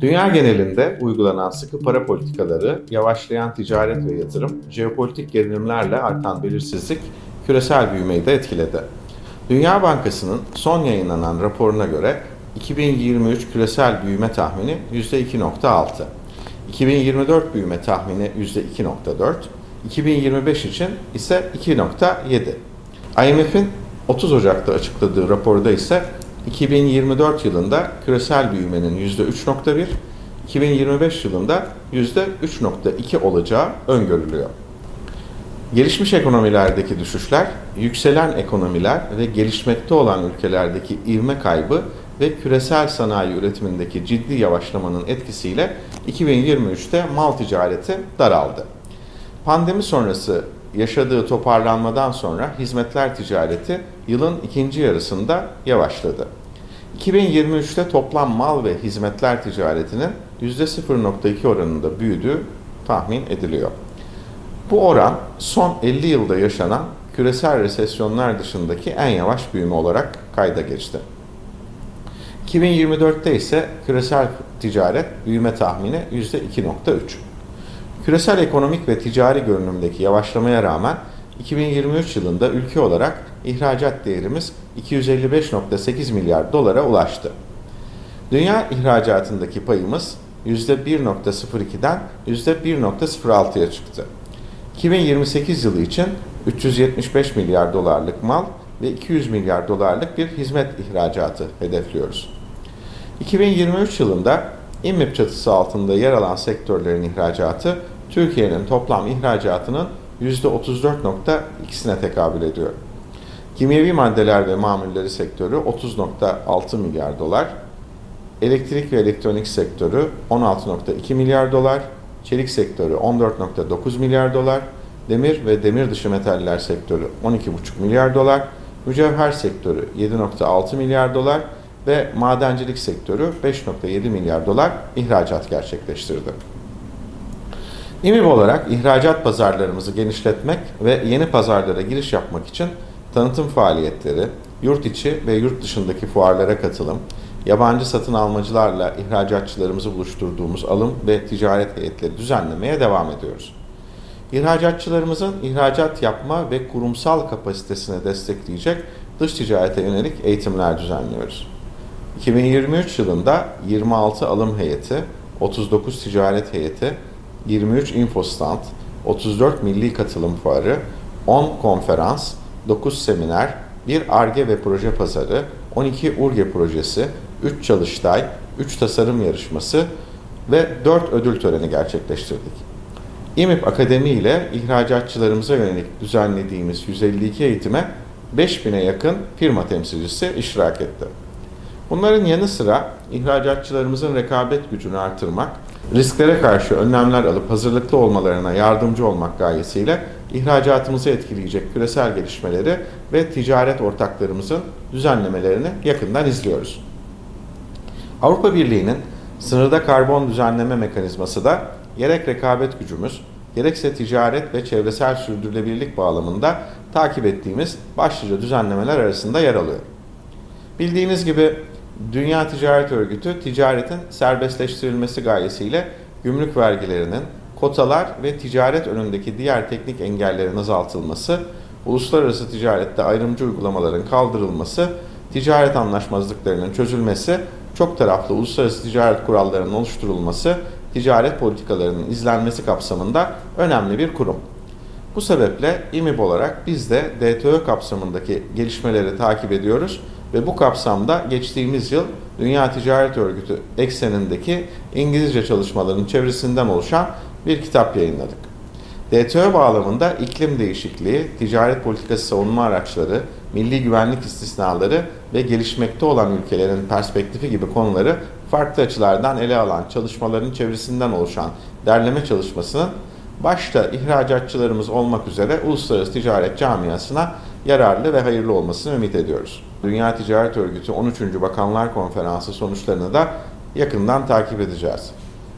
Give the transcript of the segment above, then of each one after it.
Dünya genelinde uygulanan sıkı para politikaları, yavaşlayan ticaret ve yatırım, jeopolitik gerilimlerle artan belirsizlik küresel büyümeyi de etkiledi. Dünya Bankası'nın son yayınlanan raporuna göre 2023 küresel büyüme tahmini %2.6, 2024 büyüme tahmini %2.4, 2025 için ise 2.7. IMF'in 30 Ocak'ta açıkladığı raporda ise 2024 yılında küresel büyümenin %3.1, 2025 yılında %3.2 olacağı öngörülüyor. Gelişmiş ekonomilerdeki düşüşler, yükselen ekonomiler ve gelişmekte olan ülkelerdeki ivme kaybı ve küresel sanayi üretimindeki ciddi yavaşlamanın etkisiyle 2023'te mal ticareti daraldı. Pandemi sonrası yaşadığı toparlanmadan sonra hizmetler ticareti yılın ikinci yarısında yavaşladı. 2023'te toplam mal ve hizmetler ticaretinin %0.2 oranında büyüdüğü tahmin ediliyor. Bu oran son 50 yılda yaşanan küresel resesyonlar dışındaki en yavaş büyüme olarak kayda geçti. 2024'te ise küresel ticaret büyüme tahmini %2.3. Küresel ekonomik ve ticari görünümdeki yavaşlamaya rağmen 2023 yılında ülke olarak ihracat değerimiz 255.8 milyar dolara ulaştı. Dünya ihracatındaki payımız %1.02'den %1.06'ya çıktı. 2028 yılı için 375 milyar dolarlık mal ve 200 milyar dolarlık bir hizmet ihracatı hedefliyoruz. 2023 yılında İMİP çatısı altında yer alan sektörlerin ihracatı Türkiye'nin toplam ihracatının %34.2'sine tekabül ediyor. Kimyevi maddeler ve mamulleri sektörü 30.6 milyar dolar, elektrik ve elektronik sektörü 16.2 milyar dolar, çelik sektörü 14.9 milyar dolar, demir ve demir dışı metaller sektörü 12.5 milyar dolar, mücevher sektörü 7.6 milyar dolar ve madencilik sektörü 5.7 milyar dolar ihracat gerçekleştirdi. İMİB olarak ihracat pazarlarımızı genişletmek ve yeni pazarlara giriş yapmak için tanıtım faaliyetleri, yurt içi ve yurt dışındaki fuarlara katılım, yabancı satın almacılarla ihracatçılarımızı buluşturduğumuz alım ve ticaret heyetleri düzenlemeye devam ediyoruz. İhracatçılarımızın ihracat yapma ve kurumsal kapasitesini destekleyecek dış ticarete yönelik eğitimler düzenliyoruz. 2023 yılında 26 alım heyeti, 39 ticaret heyeti, 23 infostand, 34 milli katılım fuarı, 10 konferans, 9 seminer, 1 ARGE ve proje pazarı, 12 URGE projesi, 3 çalıştay, 3 tasarım yarışması ve 4 ödül töreni gerçekleştirdik. İMİP Akademi ile ihracatçılarımıza yönelik düzenlediğimiz 152 eğitime 5000'e yakın firma temsilcisi iştirak etti. Bunların yanı sıra ihracatçılarımızın rekabet gücünü artırmak, risklere karşı önlemler alıp hazırlıklı olmalarına yardımcı olmak gayesiyle ihracatımızı etkileyecek küresel gelişmeleri ve ticaret ortaklarımızın düzenlemelerini yakından izliyoruz. Avrupa Birliği'nin sınırda karbon düzenleme mekanizması da gerek rekabet gücümüz, gerekse ticaret ve çevresel sürdürülebilirlik bağlamında takip ettiğimiz başlıca düzenlemeler arasında yer alıyor. Bildiğiniz gibi Dünya Ticaret Örgütü ticaretin serbestleştirilmesi gayesiyle gümrük vergilerinin, kotalar ve ticaret önündeki diğer teknik engellerin azaltılması, uluslararası ticarette ayrımcı uygulamaların kaldırılması, ticaret anlaşmazlıklarının çözülmesi, çok taraflı uluslararası ticaret kurallarının oluşturulması, ticaret politikalarının izlenmesi kapsamında önemli bir kurum. Bu sebeple İMİB olarak biz de DTÖ kapsamındaki gelişmeleri takip ediyoruz ve bu kapsamda geçtiğimiz yıl Dünya Ticaret Örgütü eksenindeki İngilizce çalışmaların çevresinden oluşan bir kitap yayınladık. DTÖ bağlamında iklim değişikliği, ticaret politikası savunma araçları, milli güvenlik istisnaları ve gelişmekte olan ülkelerin perspektifi gibi konuları farklı açılardan ele alan çalışmaların çevresinden oluşan derleme çalışmasının başta ihracatçılarımız olmak üzere uluslararası ticaret camiasına yararlı ve hayırlı olmasını ümit ediyoruz. Dünya Ticaret Örgütü 13. Bakanlar Konferansı sonuçlarını da yakından takip edeceğiz.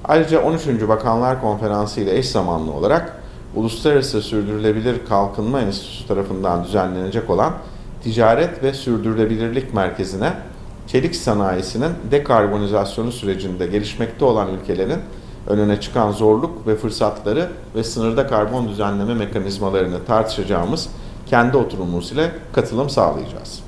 Ayrıca 13. Bakanlar Konferansı ile eş zamanlı olarak Uluslararası Sürdürülebilir Kalkınma Enstitüsü tarafından düzenlenecek olan Ticaret ve Sürdürülebilirlik Merkezi'ne çelik sanayisinin dekarbonizasyonu sürecinde gelişmekte olan ülkelerin önüne çıkan zorluk ve fırsatları ve sınırda karbon düzenleme mekanizmalarını tartışacağımız kendi oturumumuz ile katılım sağlayacağız.